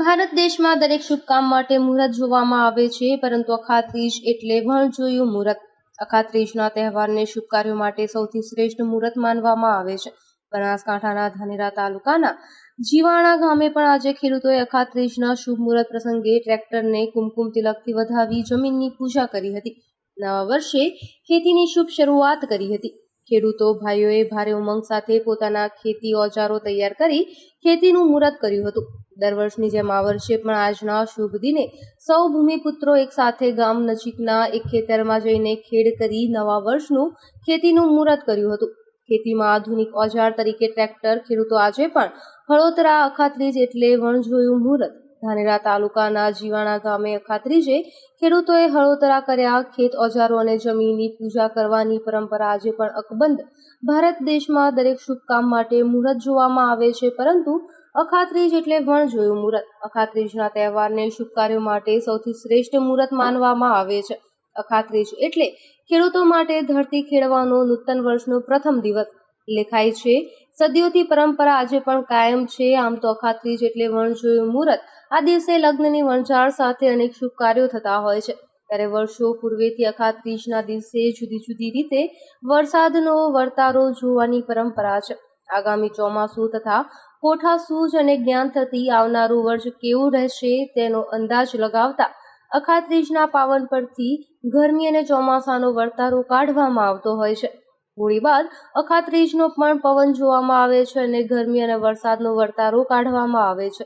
ભારત દેશમાં દરેક શુભ માટે મુહૂર્ત જોવામાં આવે છે, પરંતુ અખાત્રીજ એટલે વણજોયું મુહૂર્ત. અખાત્રીજના તહેવારને શુભ માટે સૌથી શ્રેષ્ઠ મુહૂર્ત માનવામાં આવે છે. બનાસકાંઠાના ધાનેરા તાલુકાના જીવાણા ગામે પણ આજે ખેડૂતોએ અખાત્રીજના શુભ મુહૂર્ત પ્રસંગે ટ્રેક્ટરને કુમકુમ તિલકથી વધાવી જમીનની પૂજા કરી હતી. નવા વર્ષે ખેતીની શુભ શરૂઆત કરી હતી. ખેડૂતો ભાઈઓએ ભારે ઉમંગ સાથે પોતાના ખેતી ઓજારો તૈયાર કરી ખેતીનું મુહૂર્ત કર્યું હતું. દર વર્ષની જેમ આ વર્ષે પણ આજના શુભ દિને સૌ ભૂમિપુત્રો એક સાથે ગામ નજીકના એક ખેતરમાં જઈને ખેડ કરી નવા વર્ષનું ખેતીનું મુહૂર્ત કર્યું હતું. ખેતીમાં આધુનિક ઓજાર તરીકે ટ્રેક્ટર ખેડૂતો આજે પણ હળોતરા અખાત્રીજ એટલે વણજોયું મુહૂર્ત ધાનેરા તાલુકાના જીવાણા ગામે અખાત્રીજે ખેડૂતોએ હળોતરા કર્યા. ખેત ઓજારો અને જમીનની પૂજા કરવાની પરંપરા આજે પણ અકબંધ. ભારત દેશમાં દરેક શુભ કામ માટે મુહૂર્ત જોવામાં આવે છે, પરંતુ અખાત્રીજ એટલે વણજોયું મુહૂર્ત. અખાત્રીજના તહેવારને શુભ કાર્યો માટે સૌથી શ્રેષ્ઠ મુહૂર્ત માનવામાં આવે છે. અખાત્રીજ એટલે ખેડૂતો માટે ધરતી ખેડવાનો નૂતન વર્ષનો પ્રથમ દિવસ. લેખાય છે સદીઓથી પરંપરા આજે પણ કાયમ છે. આમ તો અખાત્રીજ એટલે વણજોયું મુહૂર્ત, આ દિવસે લગ્નની વણઝાર સાથે અનેક શુભ કાર્યો થતા હોય છે. ત્યારે વર્ષો પૂર્વેથી અખાત્રીજના દિવસે જુદી જુદી રીતે વરસાદનો વર્તારો જોવાની પરંપરા છે. આગામી ચોમાસું તથા કોઠા સૂજ અને જ્ઞાન થતી આવનારું વર્ષ કેવું રહેશે તેનો અંદાજ લગાવતા અખાત્રીજના પાવન પરથી ગરમી અને ચોમાસાનો વર્તારો કાઢવામાં આવતો હોય છે. હોળી બાદ અખાત્રીજનો પણ પવન જોવામાં આવે છે અને ગરમી અને વરસાદનો વર્તારો કાઢવામાં આવે છે.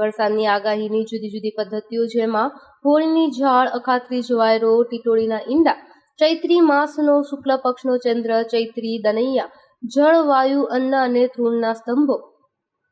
વરસાદની આગાહીની જુદી જુદી પદ્ધતિઓ જેમાં હોળીની ઝાડ અખાત્રીજ વાયરો, ટીટોળીના ઈંડા, ચૈત્રી માસનો શુક્લ પક્ષનો ચંદ્ર, ચૈત્રી દનૈયા, જળ, વાયુ, અન્ન અને તૃણના સ્તંભો.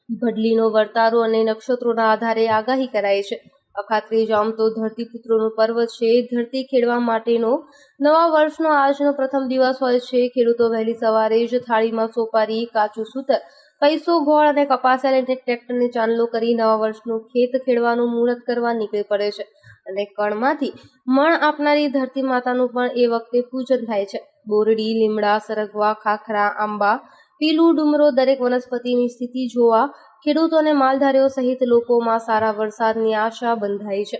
ભડલીનો વર્તારો અને નક્ષત્રોના આધારે આગાહી કરાય છે. અખાત્રીજ તો ધરતીપુત્રોનું પર્વ છે. ધરતી ખેડવા માટેનો નવા વર્ષનો આજનો પ્રથમ દિવસ હોય છે. ખેડૂતો વહેલી સવારે જ થાળીમાં સોપારી, કાચું સૂતર, પૈસો, ગોળ અને કપાસ લઈને ટ્રેક્ટરને ચાંદલો કરી નવા વર્ષનું ખેત ખેડવાનું મુહૂર્ત કરવા નીકળી પડે છે અને કણમાંથી મણ આપનારી ધરતી માતાનું પણ એ વખતે પૂજન થાય છે. બોરડી, લીમડા, સરગવા, ખાખરા, આંબા પીલું ડુમરો દરેક વનસ્પતિની સ્થિતિ જોવા ખેડૂતો અને માલધારીઓ સહિત લોકોમાં સારા વરસાદની આશા બંધાઈ છે.